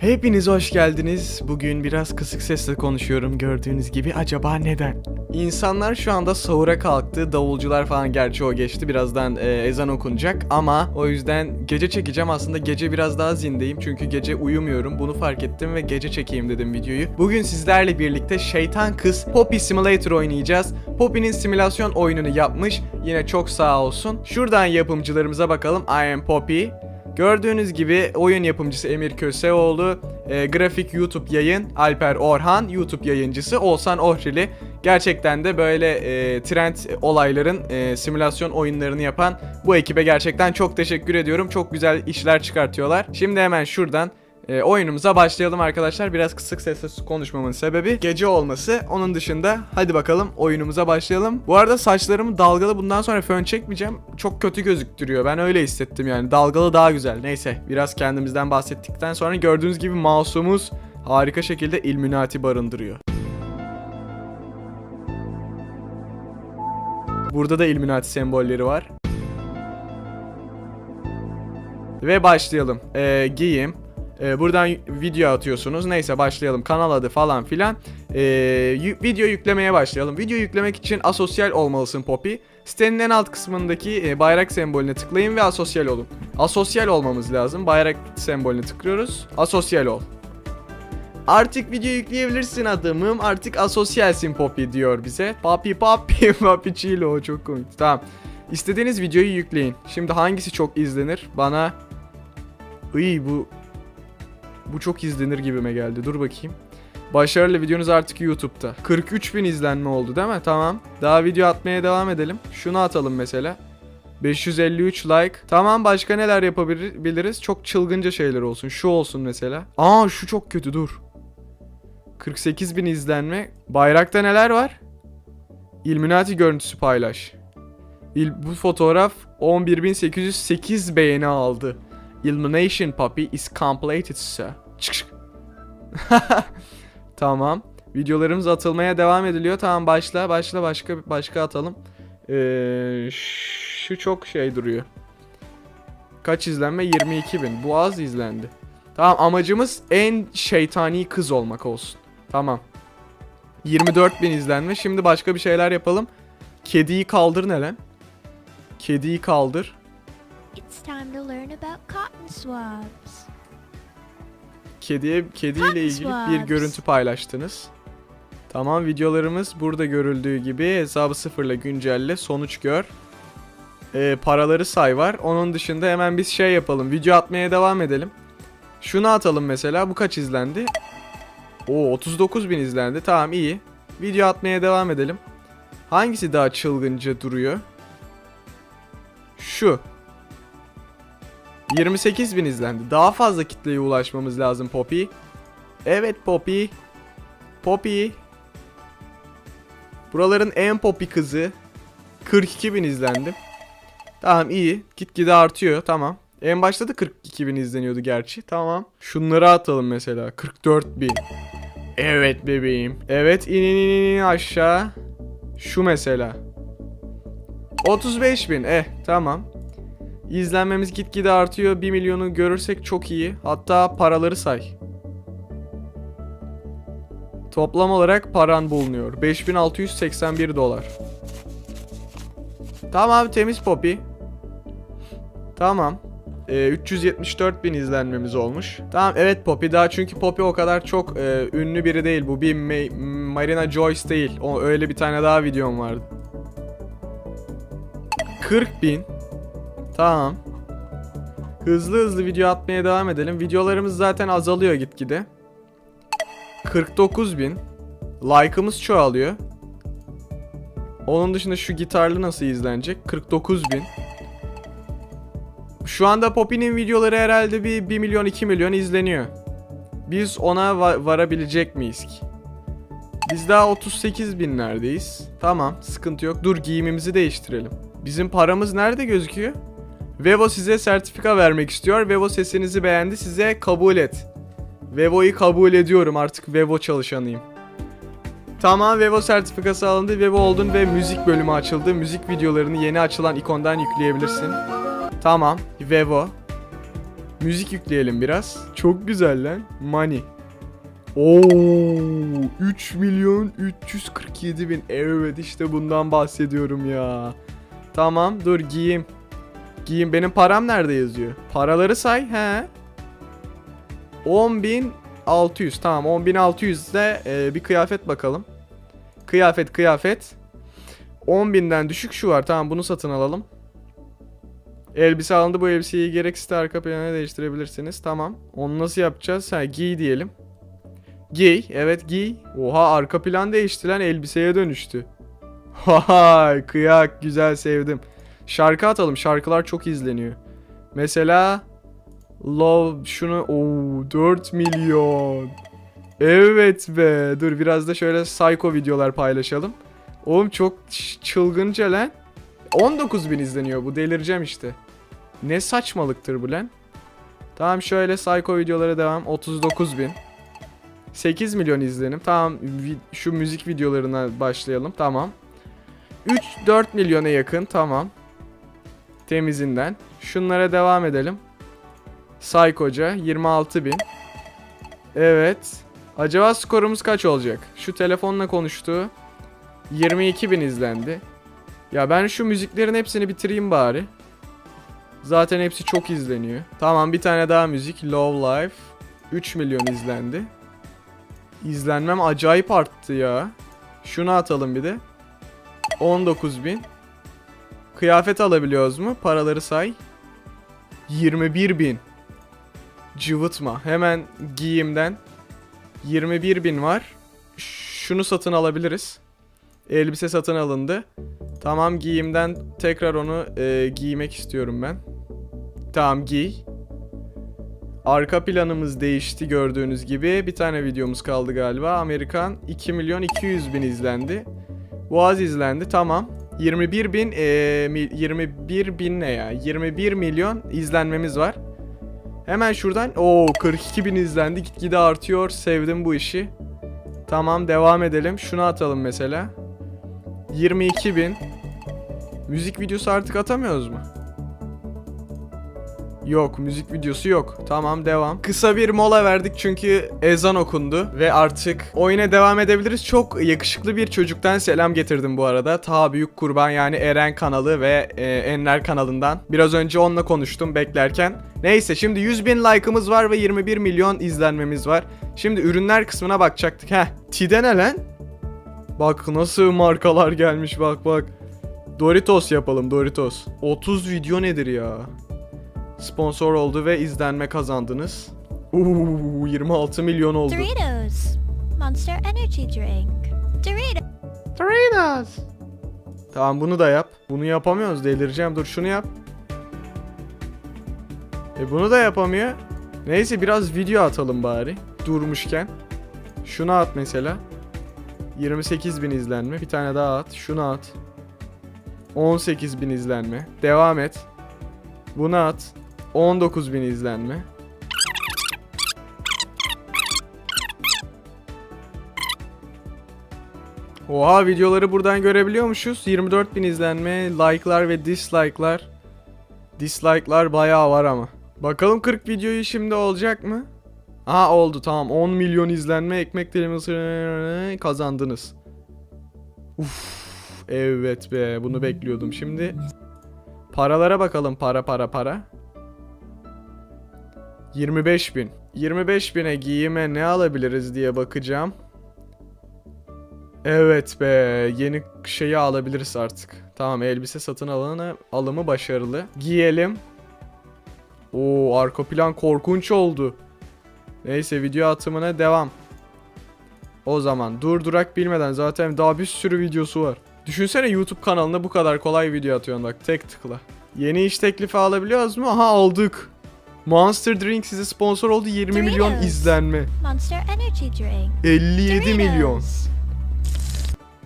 Hepiniz hoş geldiniz. Bugün biraz kısık sesle konuşuyorum gördüğünüz gibi. Acaba neden? İnsanlar şu anda sahura kalktı. Davulcular falan gerçi o geçti. Birazdan e, ezan okunacak ama o yüzden gece çekeceğim. Aslında gece biraz daha zindeyim. Çünkü gece uyumuyorum. Bunu fark ettim ve gece çekeyim dedim videoyu. Bugün sizlerle birlikte Şeytan Kız Poppy Simulator oynayacağız. Poppy'nin simülasyon oyununu yapmış. Yine çok sağ olsun. Şuradan yapımcılarımıza bakalım. I am Poppy. Gördüğünüz gibi oyun yapımcısı Emir Köseoğlu, e, grafik YouTube yayın Alper Orhan, YouTube yayıncısı Oğuzhan Ohrili. Gerçekten de böyle e, trend olayların e, simülasyon oyunlarını yapan bu ekibe gerçekten çok teşekkür ediyorum. Çok güzel işler çıkartıyorlar. Şimdi hemen şuradan e, oyunumuza başlayalım arkadaşlar. Biraz kısık sesle konuşmamın sebebi gece olması. Onun dışında hadi bakalım oyunumuza başlayalım. Bu arada saçlarım dalgalı bundan sonra fön çekmeyeceğim. Çok kötü gözüktürüyor. Ben öyle hissettim yani. Dalgalı daha güzel. Neyse biraz kendimizden bahsettikten sonra gördüğünüz gibi mouse'umuz harika şekilde Illuminati barındırıyor. Burada da Illuminati sembolleri var. Ve başlayalım. Ee, giyim. Ee, buradan video atıyorsunuz. Neyse başlayalım. Kanal adı falan filan. Yü- video yüklemeye başlayalım. Video yüklemek için asosyal olmalısın Poppy. Sitenin en alt kısmındaki e, bayrak sembolüne tıklayın ve asosyal olun. Asosyal olmamız lazım. Bayrak sembolüne tıklıyoruz. Asosyal ol. Artık video yükleyebilirsin adamım. Artık asosyalsin Poppy diyor bize. Papi papi papi chilo çok komik. Tamam. İstediğiniz videoyu yükleyin. Şimdi hangisi çok izlenir? Bana İyi bu bu çok izlenir gibime geldi. Dur bakayım. Başarılı videonuz artık YouTube'da. 43 bin izlenme oldu değil mi? Tamam. Daha video atmaya devam edelim. Şunu atalım mesela. 553 like. Tamam başka neler yapabiliriz? Çok çılgınca şeyler olsun. Şu olsun mesela. Aa şu çok kötü dur. 48 bin izlenme. Bayrakta neler var? Illuminati görüntüsü paylaş. Bu fotoğraf 11.808 beğeni aldı. Illumination puppy is completed sir. Çık çık. tamam. Videolarımız atılmaya devam ediliyor. Tamam başla başla başka başka atalım. Ee, şu çok şey duruyor. Kaç izlenme? 22 bin. Bu az izlendi. Tamam amacımız en şeytani kız olmak olsun. Tamam. 24 bin izlenme. Şimdi başka bir şeyler yapalım. Kediyi kaldır ne lan? Kediyi kaldır. It's time to learn about cotton swabs. Kediye kediyle ilgili bir görüntü paylaştınız. Tamam videolarımız burada görüldüğü gibi hesabı sıfırla güncelle sonuç gör. Ee, paraları say var. Onun dışında hemen biz şey yapalım. Video atmaya devam edelim. Şunu atalım mesela. Bu kaç izlendi? Oo 39 bin izlendi. Tamam iyi. Video atmaya devam edelim. Hangisi daha çılgınca duruyor? Şu. 28 bin izlendi. Daha fazla kitleye ulaşmamız lazım Poppy. Evet Poppy. Poppy. Buraların en Poppy kızı. 42 bin izlendi. Tamam iyi. Gitgide artıyor. Tamam. En başta da 42 bin izleniyordu gerçi. Tamam. Şunları atalım mesela. 44 bin. Evet bebeğim. Evet in in in in aşağı. Şu mesela. 35 bin. Eh tamam. İzlenmemiz gitgide artıyor. 1 milyonu görürsek çok iyi. Hatta paraları say. Toplam olarak paran bulunuyor. 5681 dolar. Tamam temiz Poppy. Tamam. Ee, 374 bin izlenmemiz olmuş. Tamam evet Poppy daha çünkü Poppy o kadar çok e, ünlü biri değil. Bu bir Ma- Marina Joyce değil. O öyle bir tane daha videom vardı. 40 bin. Tamam. Hızlı hızlı video atmaya devam edelim. Videolarımız zaten azalıyor gitgide. 49 bin. Like'ımız çoğalıyor. Onun dışında şu gitarlı nasıl izlenecek? 49 bin. Şu anda Poppy'nin videoları herhalde bir 1 milyon 2 milyon izleniyor. Biz ona va- varabilecek miyiz ki? Biz daha 38 binlerdeyiz. Tamam sıkıntı yok. Dur giyimimizi değiştirelim. Bizim paramız nerede gözüküyor? Vevo size sertifika vermek istiyor. Vevo sesinizi beğendi. Size kabul et. Vevo'yu kabul ediyorum. Artık Vevo çalışanıyım. Tamam Vevo sertifikası alındı. Vevo oldun ve müzik bölümü açıldı. Müzik videolarını yeni açılan ikondan yükleyebilirsin. Tamam. Vevo. Müzik yükleyelim biraz. Çok güzel lan. Money. Oo 3 milyon 347 bin. Evet işte bundan bahsediyorum ya. Tamam dur giyeyim. Giyeyim. Benim param nerede yazıyor? Paraları say. He. 10.600 tamam 10.600'de e, bir kıyafet bakalım. Kıyafet kıyafet. 10.000'den düşük şu var. Tamam bunu satın alalım. Elbise alındı. Bu elbiseyi gerekirse arka plana değiştirebilirsiniz. Tamam. Onu nasıl yapacağız? Ha giy diyelim. Giy. Evet giy. Oha arka plan değişti lan. Elbiseye dönüştü. Hay kıyak. Güzel sevdim. Şarkı atalım. Şarkılar çok izleniyor. Mesela Love şunu Oo 4 milyon. Evet be. Dur biraz da şöyle psycho videolar paylaşalım. Oğlum çok çılgınca lan. 19 bin izleniyor bu delireceğim işte. Ne saçmalıktır bu lan. Tamam şöyle psycho videolara devam. 39 bin. 8 milyon izlenim. Tamam şu müzik videolarına başlayalım. Tamam. 3-4 milyona yakın. Tamam. Temizinden. Şunlara devam edelim. Psycho'ca 26 bin. Evet. Acaba skorumuz kaç olacak? Şu telefonla konuştu. 22 bin izlendi. Ya ben şu müziklerin hepsini bitireyim bari. Zaten hepsi çok izleniyor. Tamam bir tane daha müzik. Love Life. 3 milyon izlendi. İzlenmem acayip arttı ya. Şunu atalım bir de. 19 bin. Kıyafet alabiliyoruz mu? Paraları say. 21 bin. Cıvıtma. Hemen giyimden 21 bin var. Şunu satın alabiliriz. Elbise satın alındı. Tamam giyimden tekrar onu e, giymek istiyorum ben. Tamam giy. Arka planımız değişti gördüğünüz gibi. Bir tane videomuz kaldı galiba. Amerikan 2 milyon 200 bin izlendi. Boğaz izlendi tamam. 21 bin e, mi- 21 bin ne ya? 21 milyon izlenmemiz var. Hemen şuradan o 42 bin izlendi. Gitgide artıyor. Sevdim bu işi. Tamam devam edelim. Şunu atalım mesela. 22 bin. Müzik videosu artık atamıyoruz mu? Yok müzik videosu yok. Tamam devam. Kısa bir mola verdik çünkü ezan okundu ve artık oyuna devam edebiliriz. Çok yakışıklı bir çocuktan selam getirdim bu arada. Ta büyük kurban yani Eren kanalı ve e, Enler kanalından. Biraz önce onunla konuştum beklerken. Neyse şimdi 100 bin like'ımız var ve 21 milyon izlenmemiz var. Şimdi ürünler kısmına bakacaktık. Heh. Tide ne lan? Bak nasıl markalar gelmiş bak bak. Doritos yapalım Doritos. 30 video nedir ya? Sponsor oldu ve izlenme kazandınız. Uuu 26 milyon oldu. Doritos. Monster Energy Drink. Doritos. Doritos. Tamam bunu da yap. Bunu yapamıyoruz delireceğim. Dur şunu yap. E bunu da yapamıyor. Neyse biraz video atalım bari. Durmuşken. Şunu at mesela. 28 bin izlenme. Bir tane daha at. Şunu at. 18 bin izlenme. Devam et. Bunu at. 19 bin izlenme. Oha videoları buradan görebiliyormuşuz. 24 bin izlenme, like'lar ve dislike'lar. Dislike'lar bayağı var ama. Bakalım 40 videoyu şimdi olacak mı? Aha oldu tamam 10 milyon izlenme ekmek dilimi kazandınız. Uf evet be bunu bekliyordum şimdi. Paralara bakalım para para para. 25 bin. 25 bine giyime ne alabiliriz diye bakacağım. Evet be yeni şeyi alabiliriz artık. Tamam elbise satın alanı alımı başarılı. Giyelim. Oo arka plan korkunç oldu. Neyse video atımına devam. O zaman durdurak bilmeden zaten daha bir sürü videosu var. Düşünsene YouTube kanalına bu kadar kolay video atıyorsun bak tek tıkla. Yeni iş teklifi alabiliyoruz mu? Aha aldık. Monster Drink size sponsor oldu 20 milyon Doritos. izlenme. Monster Energy Drink. 57 Doritos. milyon.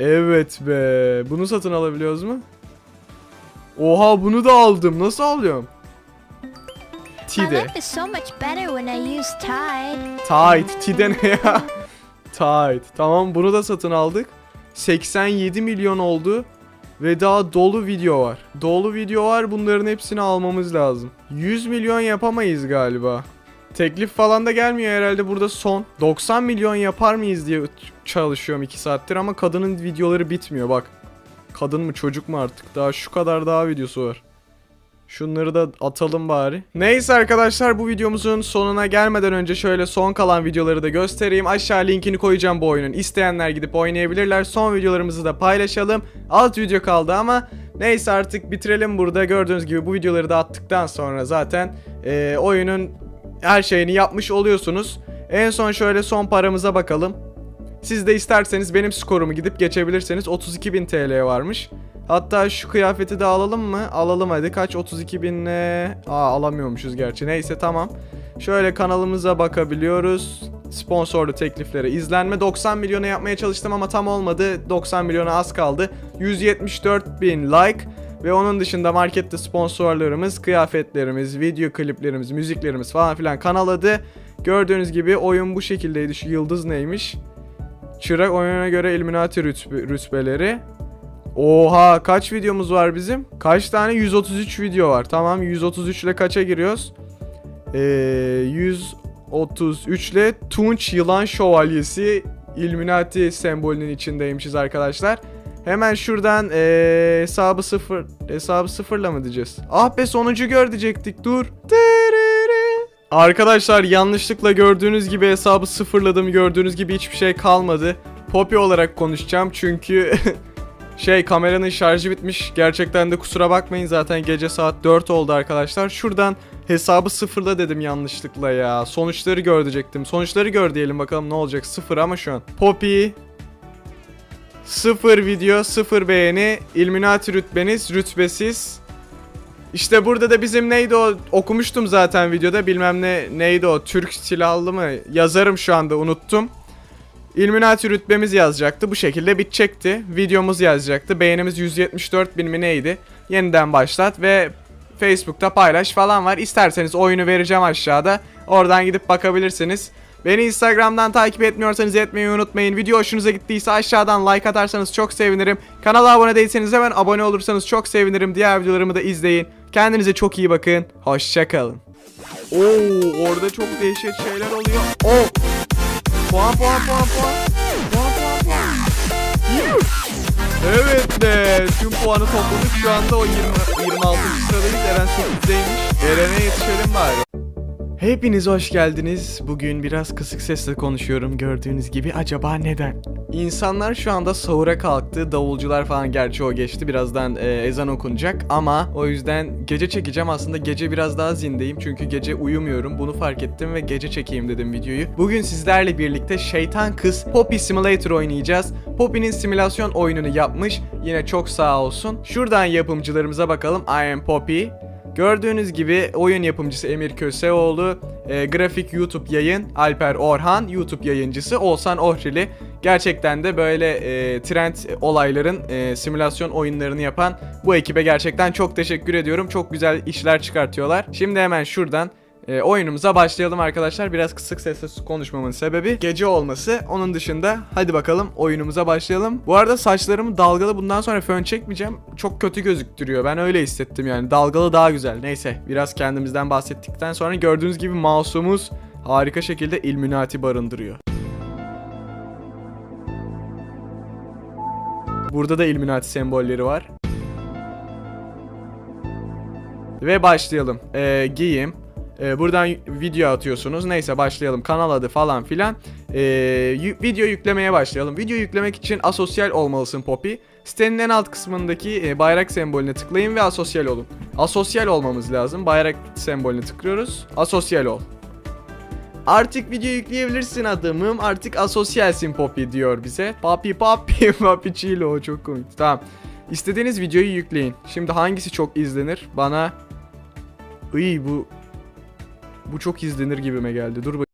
Evet be. Bunu satın alabiliyoruz mu? Oha bunu da aldım. Nasıl alıyorum? So Tide. Tide. Tide ne ya? Tide. Tamam bunu da satın aldık. 87 milyon oldu. Ve daha dolu video var. Dolu video var bunların hepsini almamız lazım. 100 milyon yapamayız galiba. Teklif falan da gelmiyor herhalde burada son. 90 milyon yapar mıyız diye çalışıyorum 2 saattir ama kadının videoları bitmiyor bak. Kadın mı çocuk mu artık daha şu kadar daha videosu var. Şunları da atalım bari. Neyse arkadaşlar bu videomuzun sonuna gelmeden önce şöyle son kalan videoları da göstereyim. Aşağı linkini koyacağım bu oyunun. İsteyenler gidip oynayabilirler. Son videolarımızı da paylaşalım. Alt video kaldı ama neyse artık bitirelim burada. Gördüğünüz gibi bu videoları da attıktan sonra zaten eee, oyunun her şeyini yapmış oluyorsunuz. En son şöyle son paramıza bakalım. Siz de isterseniz benim skorumu gidip geçebilirseniz 32.000 TL varmış. Hatta şu kıyafeti de alalım mı? Alalım hadi. Kaç? 32 binle... Aa alamıyormuşuz gerçi. Neyse tamam. Şöyle kanalımıza bakabiliyoruz. Sponsorlu tekliflere izlenme 90 milyona yapmaya çalıştım ama tam olmadı. 90 milyona az kaldı. 174 bin like ve onun dışında markette sponsorlarımız, kıyafetlerimiz, video kliplerimiz, müziklerimiz falan filan kanal adı. Gördüğünüz gibi oyun bu şekildeydi. Şu yıldız neymiş? Çırak oyuna göre Illuminati rütbe- rütbeleri. Oha kaç videomuz var bizim? Kaç tane? 133 video var. Tamam 133 ile kaça giriyoruz? Ee, 133 ile Tunç Yılan Şövalyesi Illuminati sembolünün içindeymişiz arkadaşlar. Hemen şuradan ee, hesabı sıfır hesabı sıfırla mı diyeceğiz? Ah be sonucu gör diyecektik dur. Arkadaşlar yanlışlıkla gördüğünüz gibi hesabı sıfırladım. Gördüğünüz gibi hiçbir şey kalmadı. Poppy olarak konuşacağım çünkü Şey kameranın şarjı bitmiş. Gerçekten de kusura bakmayın zaten gece saat 4 oldu arkadaşlar. Şuradan hesabı sıfırla dedim yanlışlıkla ya. Sonuçları gör diyecektim. Sonuçları gör diyelim bakalım ne olacak. Sıfır ama şu an. Poppy. Sıfır video, sıfır beğeni. Illuminati rütbeniz, rütbesiz. İşte burada da bizim neydi o okumuştum zaten videoda bilmem ne neydi o Türk silahlı mı yazarım şu anda unuttum. Illuminati rütbemiz yazacaktı. Bu şekilde bitecekti. Videomuz yazacaktı. Beğenimiz 174 bin mi neydi? Yeniden başlat ve Facebook'ta paylaş falan var. İsterseniz oyunu vereceğim aşağıda. Oradan gidip bakabilirsiniz. Beni Instagram'dan takip etmiyorsanız etmeyi unutmayın. Video hoşunuza gittiyse aşağıdan like atarsanız çok sevinirim. Kanala abone değilseniz hemen abone olursanız çok sevinirim. Diğer videolarımı da izleyin. Kendinize çok iyi bakın. Hoşçakalın. Oo orada çok dehşet şeyler oluyor. Oh Puan puan puan puan. Puan puan puan. Evet de tüm puanı topladık şu anda o 20, 26. sıradayız Eren 8'deymiş. Eren'e yetişelim bari. Hepiniz hoş geldiniz. Bugün biraz kısık sesle konuşuyorum gördüğünüz gibi. Acaba neden? İnsanlar şu anda sahura kalktı. Davulcular falan gerçi o geçti. Birazdan e, ezan okunacak ama o yüzden gece çekeceğim. Aslında gece biraz daha zindeyim. Çünkü gece uyumuyorum. Bunu fark ettim ve gece çekeyim dedim videoyu. Bugün sizlerle birlikte Şeytan Kız Poppy Simulator oynayacağız. Poppy'nin simülasyon oyununu yapmış. Yine çok sağ olsun. Şuradan yapımcılarımıza bakalım. I am Poppy. Gördüğünüz gibi oyun yapımcısı Emir Köseoğlu, e, grafik YouTube yayın Alper Orhan, YouTube yayıncısı Oğuzhan Ohrili. Gerçekten de böyle e, trend olayların e, simülasyon oyunlarını yapan bu ekibe gerçekten çok teşekkür ediyorum. Çok güzel işler çıkartıyorlar. Şimdi hemen şuradan e, oyunumuza başlayalım arkadaşlar. Biraz kısık sesle konuşmamın sebebi gece olması. Onun dışında hadi bakalım oyunumuza başlayalım. Bu arada saçlarımı dalgalı bundan sonra fön çekmeyeceğim. Çok kötü gözüktürüyor. Ben öyle hissettim yani. Dalgalı daha güzel. Neyse biraz kendimizden bahsettikten sonra gördüğünüz gibi mouse'umuz harika şekilde Illuminati barındırıyor. Burada da Illuminati sembolleri var. Ve başlayalım. Ee, giyim. Ee, buradan video atıyorsunuz. Neyse başlayalım. Kanal adı falan filan. Yü- video yüklemeye başlayalım. Video yüklemek için asosyal olmalısın Poppy. Sitenin en alt kısmındaki e, bayrak sembolüne tıklayın ve asosyal olun. Asosyal olmamız lazım. Bayrak sembolüne tıklıyoruz. Asosyal ol. Artık video yükleyebilirsin adamım. Artık asosyalsin Poppy diyor bize. Papi papi papi çilo çok komik. Tamam. İstediğiniz videoyu yükleyin. Şimdi hangisi çok izlenir? Bana Iy bu bu çok izlenir gibime geldi. Dur bak.